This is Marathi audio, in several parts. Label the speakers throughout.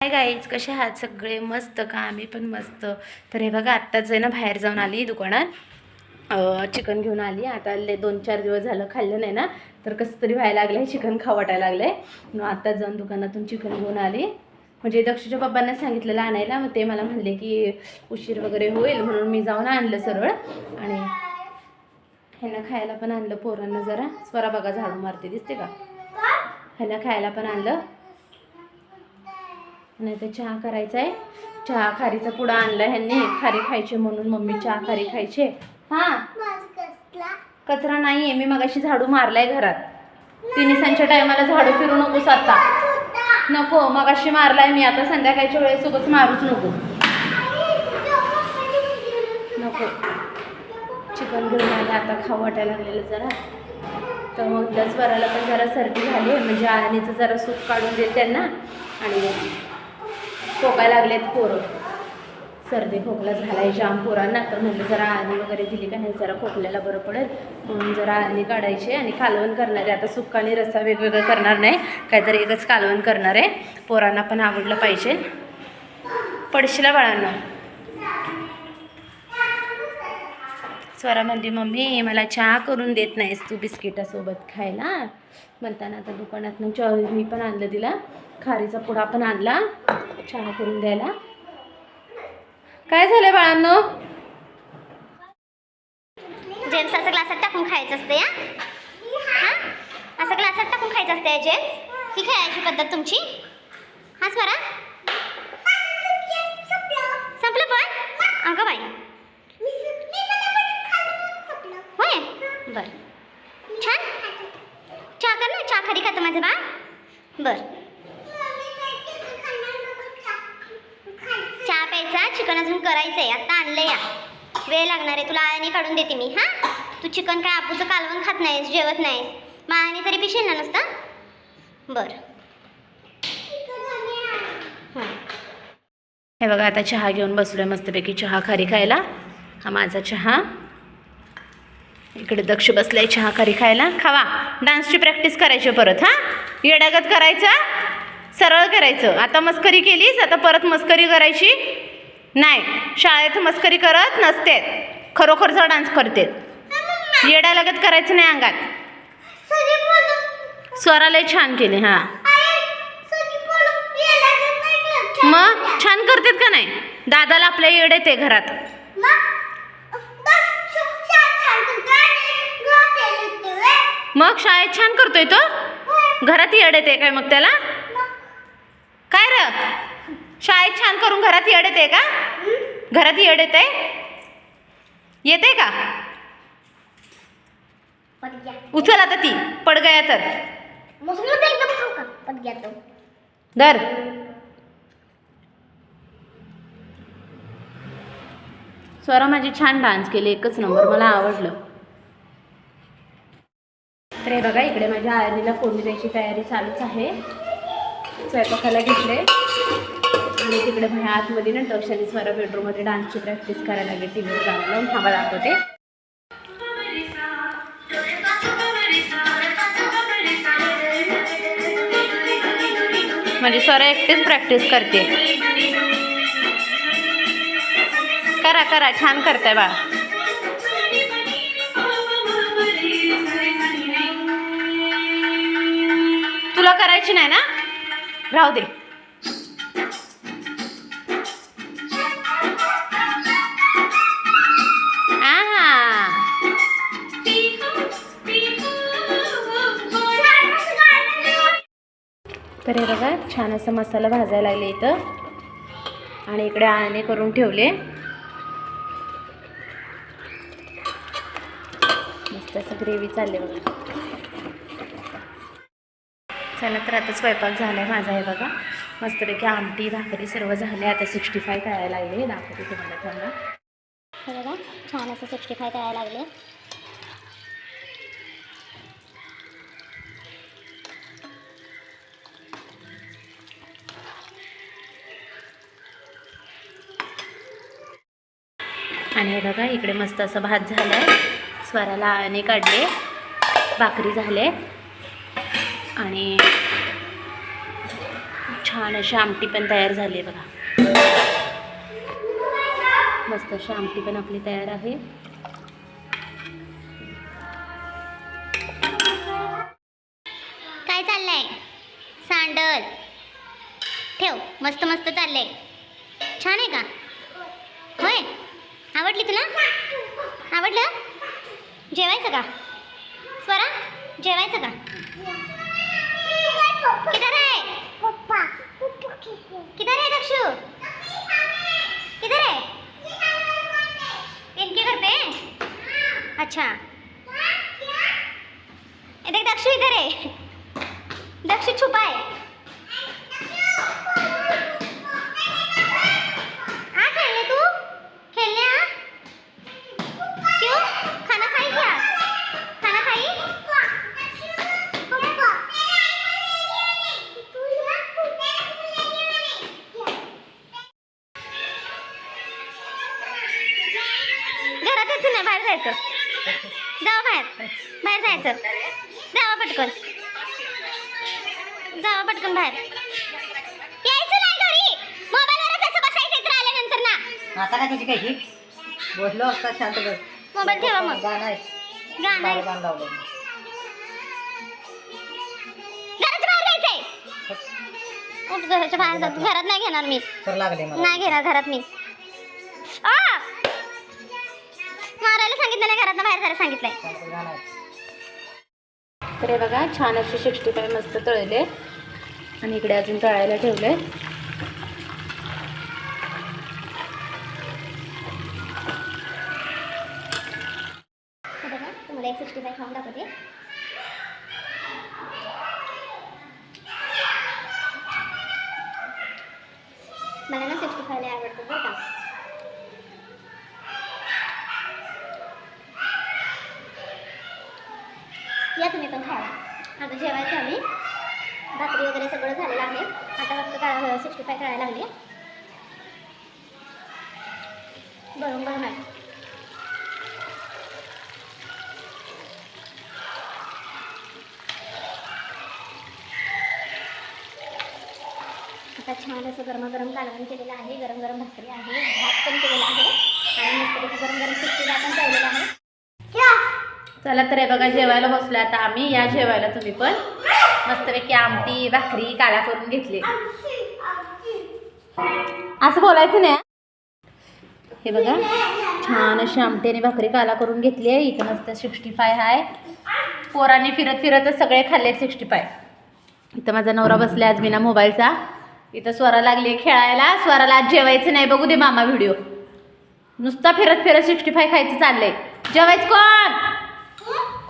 Speaker 1: काय गाईज कसे आहात? सगळे मस्त का? आम्ही पण मस्त. तर हे बघा आत्ताच आहे ना बाहेर जाऊन आली दुकानात. चिकन घेऊन आली. आता ले दोन चार दिवस झालं खाल्लं नाही ना. तर कसं तरी व्हायला लागलं आहे चिकन खाऊ वाटायला लागलं आहे मग आत्ताच जाऊन दुकानातून चिकन घेऊन आली. म्हणजे दक्षच्या पप्पांना सांगितलेलं आणायला मग ते मला म्हणले की उशीर वगैरे होईल म्हणून मी जाऊन आणलं सरळ. आणि ह्यांना खायला पण आणलं पोरांना जरा. स्वरा बघा झाडू मारते दिसते का? ह्यांना खायला पण आणलं. आणि आता चहा करायचा आहे चहा खारीचा पुडा आणला ह्यांनी. खारी खायची म्हणून मम्मी चहा खारी खायचे. हा? कचरा नाही आहे मी मगाशी झाडू मारलाय घरात. तिनिसांच्या टायमाला झाडू फिरू नकोस आता. नको. मगाशी मारलाय मी. आता संध्याकाळच्या वेळेस उगाच मारूच नको. नको. चिकन घेऊन आले. आता खाऊ वाटायला लागलेलं जरा. तर मग दसभराला पण जरा सर्दी झाली म्हणजे आळणीचं जरा सूप काढून देते त्यांना. आणि खोकायला लागलेत पोरं. सर्दी खोकला झालाय जाम पोरांना. तर म्हणजे जरा आळणी वगैरे दिली का नाही जरा खोकल्याला बरं पडेल. म्हणून जरा आळणी काढायची आणि कालवण करणार आहे. आता सुक्का आणि रस्सा वेगवेगळं करणार नाही. काहीतरी एकच कालवण करणार आहे. पोरांना पण आवडलं पाहिजे. पडशीला बाळांना. स्वरा म्हणली मम्मी मला चहा करून देत नाहीस तू बिस्किटासोबत खायला. म्हणताना आता दुकानातनं चॉ मी पण आणलं तिला. खारीचा पुडा पण आणला. छान करून द्यायला. काय झालं बाळांनो?
Speaker 2: जेम्स असं ग्लासात टाकून खायचं असतं या? असं ग्लासात टाकून खायचं असते जेम्स? ही खेळायची पद्धत तुमची? हा स्वरा? संपलं पण? अगं बाई. होय? बर. छान. चहा कर ना चहा खरी खातं माझं बा बरं चहा प्यायचा चिकन अजून करायचंय. आता आणलं या. वेळ लागणार आहे. तुला आळणी काढून देते मी हा? तू चिकन काय आपूचं कालवण खात नाहीस जेवत नाहीस? मग आळणी तरी पिशील ना नसता? बर. हे
Speaker 1: बघा आता चहा घेऊन बसलोय मस्तपैकी. चहा खारी खायला. हा माझा चहा. इकडे दक्ष बसलाय चहा खारी खायला. खावा. डान्सची प्रॅक्टिस करायची परत हा? येडागत करायचं सरळ करायचं. आता मस्करी केलीस आता परत मस्करी करायची. नाही शाळेत मस्करी करत नसते खरोखरचा डान्स करते येडालगत करायचं नाही अंगात. स्वरालय छान केले हां. मग. छान करतात का नाही? दादाला आपल्या येड येते घरात.
Speaker 2: मग,
Speaker 1: शाळेत छान करतोय तो. घरात येड येते काय मग त्याला? काय र? शाळेत छान करून घरात येड येते का? घरात येड येते येते का. उचल आता ती पड गया तर. धर. स्वरा माझी छान डान्स केले एकच नंबर मला आवडलं. तर हे बघा इकडे माझ्या आळणीला फोडणी द्यायची तयारी चालूच आहे. स्वयंपाकाला घेतले. आणि तिकडे माझ्या आतमध्ये ना टक्ष स्वरा बेडरूममध्ये डान्सची प्रॅक्टिस करायला लागेल टी व्हीवर गाणं लावून थांबा दाखवते म्हणजे स्वरा एकटीच प्रॅक्टिस करते. करा करा छान करताय बा तुला करायची नाही ना? राहू दे. हे बघा छान असं मसाला भाजायला लागले इथं. आणि इकडे आळणे करून ठेवले. मस्त असं ग्रेव्ही चालले बघा. चला तर आता स्वयंपाक झाला आहे माझा हे बघा. मस्तपैकी आमटी भाकरी सर्व झाले. आता सिक्स्टी फाय करायला लागले. दाखवते तुम्हाला त्यांना.
Speaker 2: बघा छान असं सिक्स्टी फाय करायला लागले.
Speaker 1: आणि हे बघा इकडे मस्त असं भात झालं आहे स्वराला आळणे काढले. भाकरी झाले. आणि छान अशी आमटी पण तयार झाली आहे बघा. मस्त अशी आमटी पण आपली तयार आहे.
Speaker 2: काय चाललंय? सांडल. ठेव मस्त मस्त चाललंय. छान आहे का? आवडली तुला? आवडलं? जेवायचं का? स्वरा जेवायचं का? किधर आहे? किधर आहे दक्षू? किधर आहे? इनके घर पे? अच्छा. ये देख इधर है दक्षू छुपा है यायचं नाही बाहेर जायचं. जावा बाहेर. बाहेर जायचं. जावा पटकन. जावा पटकन बाहेर. यायचं नाही घरी. मोबाईलवर कसं बसायचं इथं आल्यानंतर ना.
Speaker 3: आता काय तुझी काही बसलो असता शांत बस.
Speaker 2: मोबाईल ठेवा मग.
Speaker 3: गाणं आहे.
Speaker 2: गाणं आहे.
Speaker 3: बारा गाणं लावलंय
Speaker 2: घराच्या बाहेर जायचंय. उठ, घराच्या बाहेर जा घरात नाही घेणार मी.
Speaker 3: तर
Speaker 2: नाही घेणार घरात मी. आ! मारायला सांगितलं नाही घरात बाहेर जायला सांगितलंय.
Speaker 1: तर हे बघा छान असे सिक्स्टी फाय मस्त तळले. आणि इकडे अजून तळायला ठेवले
Speaker 2: हे बघा तुम्हाला एक सिक्स्टी फाय खाऊन दाखवते मला ना सिक्स्टी फाय लय आवडतं बरं का हा आता जेवायचं आम्ही. भाकरी वगैरे सगळं झालेलं आहे. आता फक्त का सिक्स्टी फाय करायला लागली गरम गरम आहे आता छान असं गरमागरम कालवण केलेलं आहे. गरम गरम भाकरी आहे. भात पण केलेला आहे. आणि मस्त गरम गरम सिक्स्टी पण ठेवलेला आहे.
Speaker 1: चला तर हे बघा जेवायला बसलो आता आम्ही या जेवायला तुम्ही पण. मस्तपैकी आमटी भाकरी काला करून घेतली. असं बोलायचं नाही. हे बघा छान अशी आमटी आणि भाकरी काला करून घेतली आहे. इथं मस्त सिक्स्टी फाय आहे पोरांनी फिरत फिरतच सगळे खाल्ले सिक्स्टी फाय. इथं माझा नवरा बसला आज बिना मोबाईलचा. इथं स्वरा लागली खेळायला. स्वराला आज जेवायचं नाही. बघू दे मामा व्हिडिओ. नुसता फिरत फिरत सिक्स्टी फाय खायचं चाललंय. जेवायचं कोण?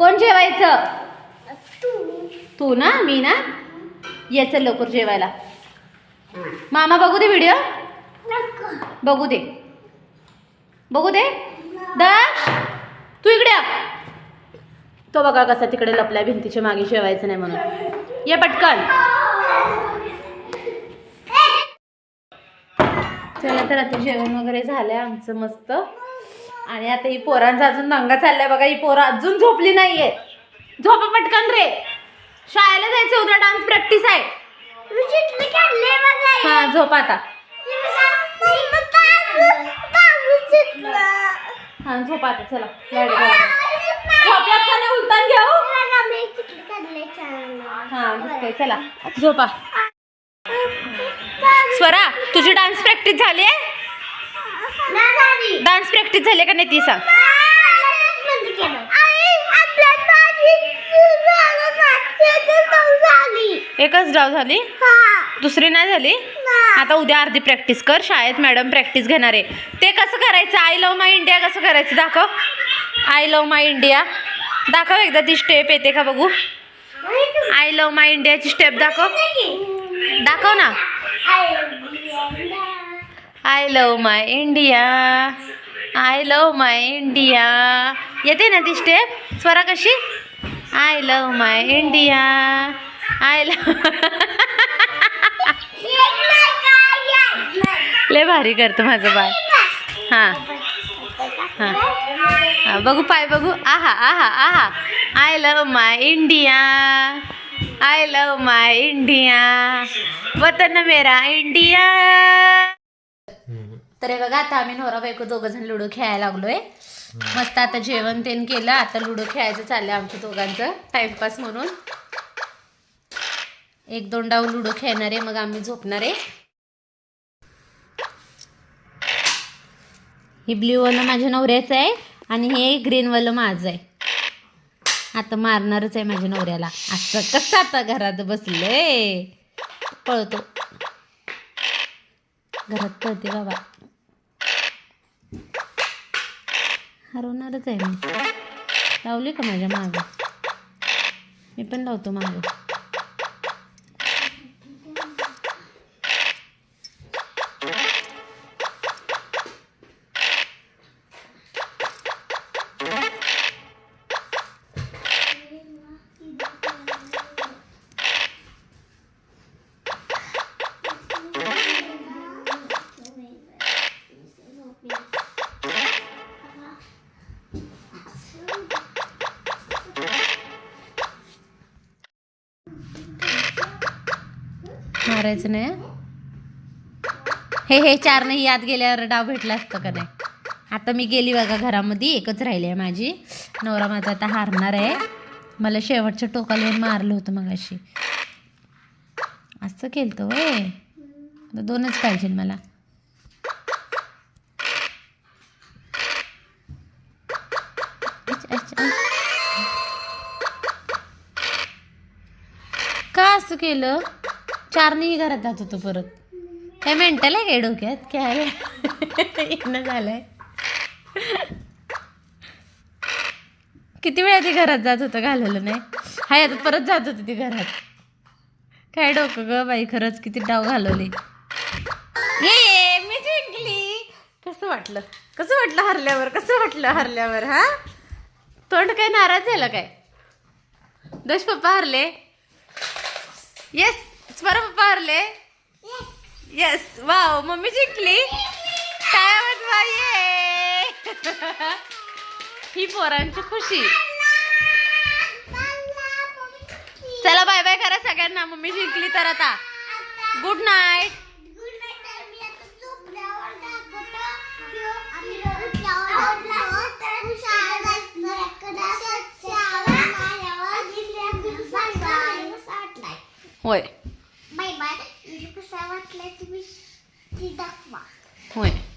Speaker 1: कोण जेवायचं? तू. ना? मी ना? ये चल लवकर जेवायला. मामा बघू दे व्हिडिओ बघू दे. बघू दे. दक्ष तू इकडे आ. तो बघा कसा तिकडे लपलाय भिंतीच्या मागे जेवायचं नाही म्हणून. ये पटकन. चला तर आता जेवण वगैरे झालंय आमचं मस्त. आणि आता ही पोरांचा अजून दंगा चाललाय बघा ही पोरं अजून झोपली नाहीये. झोपा पटकन रे. शाळेला जायचं उद्या डान्स प्रॅक्टिस आहे. हा. झोप आता. हा झोप आता चला. लाइट. झोपल्यात का नाही उलटान घेऊ हा. दिसतंय चला. झोपा. स्वरा तुझी डान्स प्रॅक्टिस झाली आहे? डान्स प्रॅक्टिस झाली का नाही ती सांग. एकच डाव झाली? दुसरी नाही झाली? आता उद्या अर्धी प्रॅक्टिस कर शाळेत मॅडम प्रॅक्टिस घेणार आहे. ते कसं करायचं? आय लव माय इंडिया कसं करायचं? दाखव. आय लव माय इंडिया दाखव एकदा ती स्टेप येते का बघू? आय लव माय इंडियाची स्टेप दाखव. दाखव ना. I love my India I love my India येते ना ती स्टेप स्वरा कशी? I love my India I love लय भारी करतो माझं बाळ. हां. हां. हां बघू पाय बघू. आहा आहा आहा. I love my India I love my India वतन मेरा इंडिया तर हे बघा आता आम्ही नवरा बायको दोघं जण लुडो खेळायला लागलोय. मस्त आता जेवण तेन केलं आता लुडो खेळायचं चाललंय आमच्या दोघांचं टाइमपास म्हणून. एक दोन डाव लुडो खेळणार आहे मग आम्ही झोपणार. आहे हे ब्ल्यू वालं माझ्या नवऱ्याचं आहे आणि हे ग्रीन वालं माझं आहे. आता मारणारच आहे माझ्या नवऱ्याला. असं कसं आता घरात बसले पळतो. घरात पळते बाबा. हरवणारच आहे मी. लावली का माझ्या मागं? मी पण लावतो मागं. मारायचं नाही हे? हे चार नाही यात गेल्यावर डाव भेटला असतं का नाही? आता मी गेली बघा घरामध्ये एकच राहिली आहे माझी. नवरा माझा आता हारणार आहे. मला शेवटच्या टोकाला येऊन मारलं होतं मग अशी असं केलं वय. दोनच पाहिजे मला. अच्छा. का असं केलं? चारनीही घरात जात होतो परत. काय मेंटल आहे काय डोक्यात? काय येणं झालंय. किती वेळा ती घरात जात होतं घालवलं नाही. हाय आता परत जात होती ती घरात. काय डोकं ग बाई खरंच किती डाव घालवली. ये मी जिंकली. कसं वाटलं? कसं वाटलं हरल्यावर? कसं वाटलं हरल्यावर हा? तोंड काय नाराज झालं काय? दोष पप्पा हरले. येस स्वरा पप्पा हरले येस वाव मम्मी जिंकली. काय वाजवा ये ही पोरांची खुशी. चला बाय बाय करा सगळ्यांना. मम्मी जिंकली तर आता. गुड नाईट होय. 对。